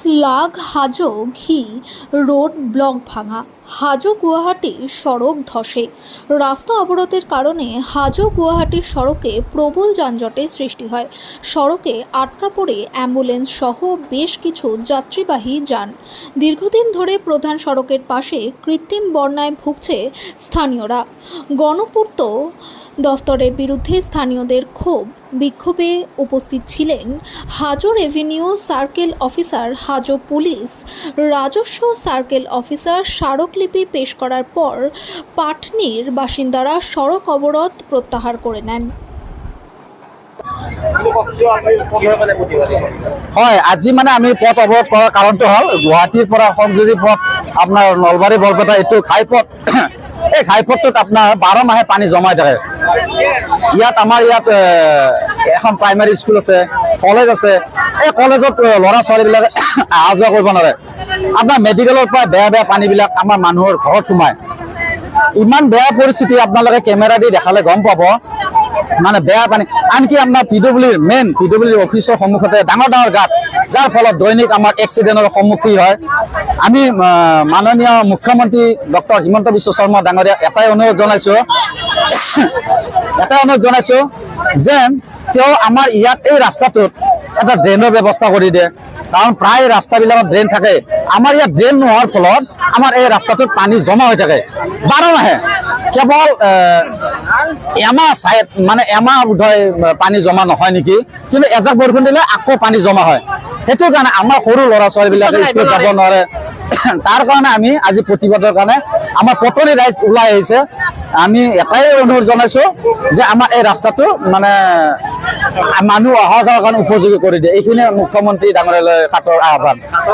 Slug Hajo ঘি road block ভাঙা। হাজো গুয়াহাটি সড়ক ধসে। রাস্তা অবরোধের কারণে হাজো গুয়াহাটি সড়কে প্রবল যানজটের সৃষ্টি হয়। সড়কে আটকা পড়ে অ্যাম্বুলেন্স সহ বেশ কিছু যাত্রীবাহী যান। দীর্ঘদিন ধরে প্রধান সড়কের পাশে কৃত্রিম বন্যায় ভুগছে স্থানীয়রা। গণপূর্ত দফতরের বিরুদ্ধে স্থানীয়দের ক্ষোভ। বিক্ষোভে উপস্থিত ছিলেন Hajo revenue circle officer, Hajo police, রাজস্ব সার্কেল অফিসার স্মারকলিপি পেশ করার পর পাটনির বাসিন্দারা সড়ক অবরোধ প্রত্যাহার করে নেন। হয়, আজি মানে আমি পথ অৱৰোধ কৰাৰ কাৰণটো হ'ল, গুৱাহাটীৰ পৰা সংযোজী পথ, আপোনাৰ নলবাৰী, বৰপেটা এইটো ঘাইপথ, এই ঘাইপথটোত আপোনাৰ বাৰ মাহে পানী জমাই থাকে। ইয়াত আমাৰ ইয়াত এখন প্ৰাইমাৰী স্কুল আছে কলেজ আছে এই কলেজত ল'ৰা ছোৱালীবিলাকে অহা যোৱা কৰিব নোৱাৰে। আপোনাৰ মেডিকেলৰ পৰা বেয়া বেয়া পানীবিলাক আমাৰ মানুহৰ ঘৰত সোমায়। ইমান বেয়া পৰিস্থিতি আপোনালোকে কেমেৰা দি দেখালে গম পাব। মানে বেয়া পানী, আনকি আপোনাৰ পি ডব্লিউৰ মেইন পি ডব্লিউৰ অফিচৰ সন্মুখতে ডাঙৰ ডাঙৰ গাঁত, যাৰ ফলত দৈনিক আমাৰ এক্সিডেণ্টৰ সন্মুখীন হয়। আমি মাননীয় মুখ্যমন্ত্ৰী ডক্টৰ হিমন্ত বিশ্ব শৰ্মা ডাঙৰীয়া এটাই অনুৰোধ জনাইছো। এটাই অনুৰোধ জনাইছো যেন তেওঁ আমাৰ ইয়াত এই ৰাস্তাটোত এটা ড্ৰেইনৰ ব্যৱস্থা কৰি দিয়ে। কাৰণ প্ৰায় ৰাস্তাবিলাকত ড্ৰেইন থাকে। আমাৰ ইয়াত ড্ৰেইন নোহোৱাৰ ফলত আমাৰ এই ৰাস্তাটোত পানী জমা হৈ থাকে। বাৰ মাহে কেৱল এমাহ চাই মানে এমাহ বোধহয় পানী জমা নহয় নেকি? কিন্তু এজাক বৰষুণ দিলে আকৌ পানী জমা হয়। সেইটো কাৰণে আমাৰ সৰু ল'ৰা ছোৱালীবিলাকে স্কুলত যাব নোৱাৰে। তাৰ কাৰণে আমি আজি প্ৰতিবাদৰ কাৰণে আমাৰ পতনি ৰাইজ ওলাই আহিছে। আমি এটাই অনুৰোধ জনাইছো যে আমাৰ এই ৰাস্তাটো মানে মানুহ অহা যোৱাৰ কাৰণে উপযোগী কৰি দিয়ে। এইখিনিয়ে মুখ্যমন্ত্ৰী ডাঙৰীয়ালৈ সাতৰ আহ্বান।